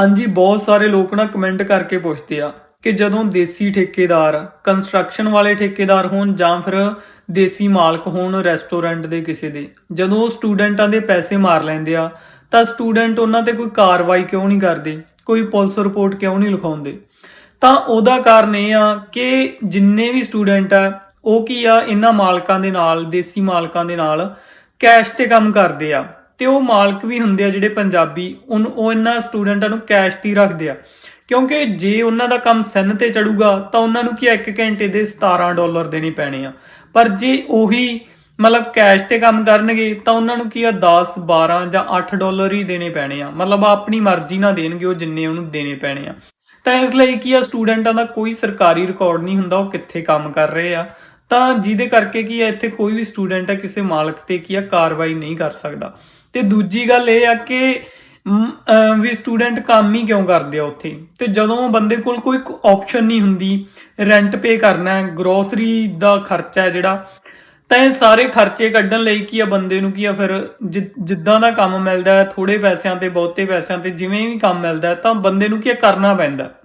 ਹਾਂਜੀ, ਬਹੁਤ ਸਾਰੇ ਲੋਕ ਨਾ ਕਮੈਂਟ ਕਰਕੇ ਪੁੱਛਦੇ ਆ ਕਿ ਜਦੋਂ ਦੇਸੀ ਠੇਕੇਦਾਰ ਕੰਸਟਰਕਸ਼ਨ ਵਾਲੇ ਠੇਕੇਦਾਰ ਹੋਣ ਜਾਂ ਫਿਰ ਦੇਸੀ ਮਾਲਕ ਹੋਣ ਰੈਸਟੋਰੈਂਟ ਦੇ ਕਿਸੇ ਦੇ, ਜਦੋਂ ਉਹ ਸਟੂਡੈਂਟਾਂ ਦੇ ਪੈਸੇ ਮਾਰ ਲੈਂਦੇ ਆ, ਤਾਂ ਸਟੂਡੈਂਟ ਉਹਨਾਂ ਤੇ ਕੋਈ ਕਾਰਵਾਈ ਕਿਉਂ ਨਹੀਂ ਕਰਦੇ? ਕੋਈ ਪੁਲਿਸ ਰਿਪੋਰਟ ਕਿਉਂ ਨਹੀਂ ਲਿਖਾਉਂਦੇ? ਤਾਂ ਉਹਦਾ ਕਾਰਨ ਇਹ ਆ ਕਿ ਜਿੰਨੇ ਵੀ ਸਟੂਡੈਂਟ ਆ, ਉਹ ਕੀ ਆ, ਇਹਨਾਂ ਮਾਲਕਾਂ ਦੇ ਨਾਲ, ਦੇਸੀ ਮਾਲਕਾਂ ਦੇ ਨਾਲ ਕੈਸ਼ ਤੇ ਕੰਮ ਕਰਦੇ ਆ। ਤੇ ਉਹ ਮਾਲਕ ਵੀ ਹੁੰਦੇ ਆ ਜਿਹੜੇ ਪੰਜਾਬੀ ਉਹ ਇਹਨਾਂ ਸਟੂਡੈਂਟਾਂ ਨੂੰ ਕੈਸ਼ ਤੇ ਰੱਖਦੇ ਆ। ਕਿਉਂਕਿ ਜੇ ਉਹਨਾਂ ਦਾ ਕੰਮ ਸੈਨ ਤੇ ਚੜੂਗਾ ਤਾਂ ਉਹਨਾਂ ਨੂੰ ਕੀ ਆ, ਘੰਟੇ ਦੇ 17 ਡਾਲਰ ਦੇਣੇ ਪੈਣੇ ਆ। ਪਰ ਜੇ ਉਹੀ ਮਤਲਬ ਕੈਸ਼ ਤੇ ਕੰਮ ਕਰਨਗੇ ਤਾਂ ਉਹਨਾਂ ਨੂੰ ਕੀ ਆ 10 12 ਜਾਂ 8 ਡਾਲਰ ਹੀ ਦੇਣੇ ਪੈਣੇ ਆ। ਮਤਲਬ ਆਪਣੀ ਮਰਜ਼ੀ ਨਾਲ ਦੇਣਗੇ ਉਹ ਜਿੰਨੇ ਉਹਨੂੰ ਦੇਣੇ ਪੈਣੇ ਆ। ਤਾਂ ਇਸ ਲਈ ਕੀ ਆ ਸਟੂਡੈਂਟਾਂ ਦਾ ਕੋਈ ਸਰਕਾਰੀ ਰਿਕਾਰਡ ਨਹੀਂ ਹੁੰਦਾ ਉਹ ਕਿੱਥੇ ਕੰਮ ਕਰ ਰਹੇ ਆ। ਤਾਂ ਜਿਹਦੇ ਕਰਕੇ ਕੀ ਆ, ਇੱਥੇ ਕੋਈ ਵੀ ਸਟੂਡੈਂਟ ਆ, ਕਿਸੇ ਮਾਲਕ ਤੇ ਕੀ ਆ, ਕਾਰਵਾਈ ਨਹੀਂ ਕਰ ਸਕਦਾ। ਤੇ ਦੂਜੀ ਗੱਲ ਇਹ ਆ ਕਿ ਵੀ ਸਟੂਡੈਂਟ ਕੰਮ ਹੀ ਕਿਉਂ ਕਰਦੇ ਆ ਉੱਥੇ? ਤੇ ਜਦੋਂ ਬੰਦੇ ਕੋਲ ਕੋਈ ਆਪਸ਼ਨ ਨਹੀਂ ਹੁੰਦੀ ਰੈਂਟ ਪੇ ਕਰਨਾ ਹੈ ਗਰੋਸਰੀ ਦਾ ਖਰਚਾ ਹੈ ਜਿਹੜਾ, ਤਾਂ ਇਹ ਸਾਰੇ ਖਰਚੇ ਕੱਢਣ ਲਈ ਕੀ ਆ, ਬੰਦੇ ਨੂੰ ਕੀ ਆ, ਫਿਰ ਜਿ- ਜਿੱਦਾਂ ਦਾ ਕੰਮ ਮਿਲਦਾ ਹੈ ਥੋੜੇ ਪੈਸਿਆਂ ਤੇ, ਬਹੁਤੇ ਪੈਸਿਆਂ ਤੇ, ਜਿਵੇਂ ਵੀ ਕੰਮ ਮਿਲਦਾ, ਤਾਂ ਬੰਦੇ ਨੂੰ ਕੀ ਆ, ਕਰਨਾ ਪੈਂਦਾ।